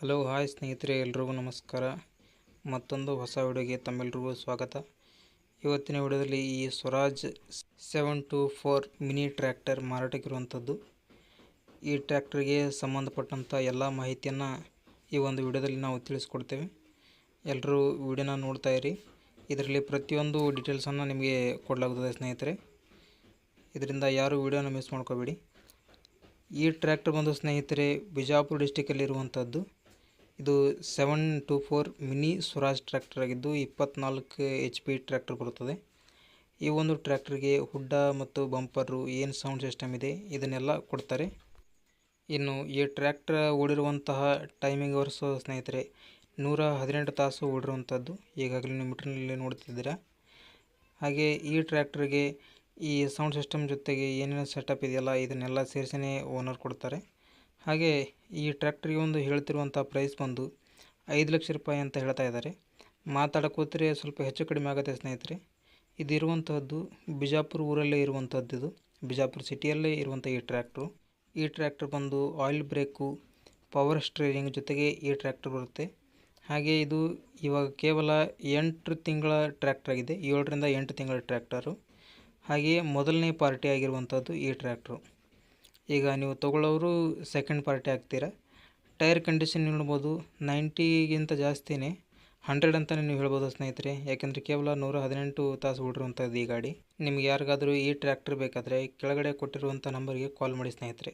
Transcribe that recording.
Hello, hi ಸ್ನೇಹಿತರೆ, ಎಲ್ರಿಗೂ ನಮಸ್ಕಾರ. ಮತ್ತೊಂದು ಹೊಸ ವಿಡಿಯೋಗೆ ತಮ್ಮೆಲ್ರಿಗೂ ಸ್ವಾಗತ. ಇವತ್ತಿನ ವಿಡಿಯೋದಲ್ಲಿ ಈ Swaraj seven two four mini tractor ಮಾರಾಟಕ್ಕಿರುವಂಥದ್ದು. ಈ ಟ್ರ್ಯಾಕ್ಟರ್ಗೆ ಸಂಬಂಧಪಟ್ಟಂಥ ಎಲ್ಲ ಮಾಹಿತಿಯನ್ನು ಈ ಒಂದು ವಿಡಿಯೋದಲ್ಲಿ ನಾವು ತಿಳಿಸ್ಕೊಡ್ತೇವೆ. ಎಲ್ಲರೂ ವಿಡಿಯೋನ ನೋಡ್ತಾ ಇರಿ. ಇದರಲ್ಲಿ ಪ್ರತಿಯೊಂದು ಡೀಟೇಲ್ಸನ್ನು ನಿಮಗೆ ಕೊಡಲಾಗುತ್ತದೆ ಸ್ನೇಹಿತರೆ. ಇದರಿಂದ ಯಾರು ವಿಡಿಯೋನ ಮಿಸ್ ಮಾಡ್ಕೋಬೇಡಿ. ಈ ಟ್ರ್ಯಾಕ್ಟರ್ ಬಂದು ಸ್ನೇಹಿತರೆ, ಬಿಜಾಪುರ ಡಿಸ್ಟಿಕಲ್ಲಿರುವಂಥದ್ದು ಇದು seven two four mini Swaraj tractor ಆಗಿದ್ದು ಇಪ್ಪತ್ನಾಲ್ಕು ಎಚ್ ಪಿ ಟ್ರ್ಯಾಕ್ಟರ್ ಬರುತ್ತದೆ ಈ ಒಂದು ಟ್ರ್ಯಾಕ್ಟರ್ಗೆ ಹುಡ್ಡ ಮತ್ತು ಬಂಪರು ಏನು ಸೌಂಡ್ ಸಿಸ್ಟಮ್ ಇದೆ, ಇದನ್ನೆಲ್ಲ ಕೊಡ್ತಾರೆ. ಇನ್ನು ಈ ಟ್ರ್ಯಾಕ್ಟರ್ ಓಡಿರುವಂತಹ ಟೈಮಿಂಗ್ ಅವರ್ಸು ಸ್ನೇಹಿತರೆ, ನೂರ ಹದಿನೆಂಟು ತಾಸು ಓಡಿರುವಂಥದ್ದು ಈಗಾಗಲೇ ನೀವು ಮೀಟ್ರ್ನಲ್ಲಿ ನೋಡ್ತಿದ್ದೀರಾ ಹಾಗೆ ಈ ಟ್ರ್ಯಾಕ್ಟರ್ಗೆ ಈ ಸೌಂಡ್ ಸಿಸ್ಟಮ್ ಜೊತೆಗೆ ಏನೇನು ಸೆಟಪ್ ಇದೆಯಲ್ಲ, ಇದನ್ನೆಲ್ಲ ಸೇರಿಸಿನೇ ಓನರ್ ಕೊಡ್ತಾರೆ. ಹಾಗೆ ಈ ಟ್ರ್ಯಾಕ್ಟ್ರಿಗೆ ಒಂದು ಹೇಳ್ತಿರುವಂಥ ಪ್ರೈಸ್ ಬಂದು ಐದು ಲಕ್ಷ ರೂಪಾಯಿ ಅಂತ ಹೇಳ್ತಾ ಇದ್ದಾರೆ. ಮಾತಾಡೋಕೋತ್ರೆ ಸ್ವಲ್ಪ ಹೆಚ್ಚು ಕಡಿಮೆ ಆಗುತ್ತೆ ಸ್ನೇಹಿತರೆ. ಇದು ಇರುವಂತಹದ್ದು ಬಿಜಾಪುರ ಊರಲ್ಲೇ ಇರುವಂಥದ್ದು ಇದು. ಬಿಜಾಪುರ ಸಿಟಿಯಲ್ಲೇ ಇರುವಂಥ ಈ ಟ್ರ್ಯಾಕ್ಟ್ರು ಈ ಟ್ರ್ಯಾಕ್ಟರ್ ಬಂದು ಆಯಿಲ್ ಬ್ರೇಕು ಪವರ್ ಸ್ಟ್ರೇರಿಂಗ್ ಜೊತೆಗೆ ಈ ಟ್ರ್ಯಾಕ್ಟರ್ ಬರುತ್ತೆ. ಹಾಗೆ ಇದು ಇವಾಗ ಕೇವಲ ಎಂಟು ತಿಂಗಳ ಟ್ರ್ಯಾಕ್ಟರ್ ಆಗಿದೆ. ಏಳರಿಂದ ಎಂಟು ತಿಂಗಳ ಟ್ರ್ಯಾಕ್ಟರು ಹಾಗೆಯೇ ಮೊದಲನೇ ಪಾರ್ಟಿ ಆಗಿರುವಂಥದ್ದು ಈ ಟ್ರ್ಯಾಕ್ಟ್ರು ಈಗ ನೀವು ತೊಗೊಳ್ಳೋರು ಸೆಕೆಂಡ್ ಪಾರ್ಟಿ ಆಗ್ತೀರಾ. ಟೈರ್ ಕಂಡೀಷನ್ ನೋಡ್ಬೋದು ನೈಂಟಿಗಿಂತ ಜಾಸ್ತಿನೇ. ಹಂಡ್ರೆಡ್ ಅಂತಲೇ ನೀವು ಹೇಳ್ಬೋದು ಸ್ನೇಹಿತರೆ. ಯಾಕೆಂದರೆ ಕೇವಲ ನೂರ ಹದಿನೆಂಟು ತಾಸು ಓಡಿರುವಂಥದ್ದು ಈ ಗಾಡಿ. ನಿಮ್ಗೆ ಯಾರಿಗಾದರೂ ಈ ಟ್ರ್ಯಾಕ್ಟರ್ ಬೇಕಾದರೆ ಕೆಳಗಡೆ ಕೊಟ್ಟಿರುವಂಥ ನಂಬರ್ಗೆ ಕಾಲ್ ಮಾಡಿ ಸ್ನೇಹಿತರೆ.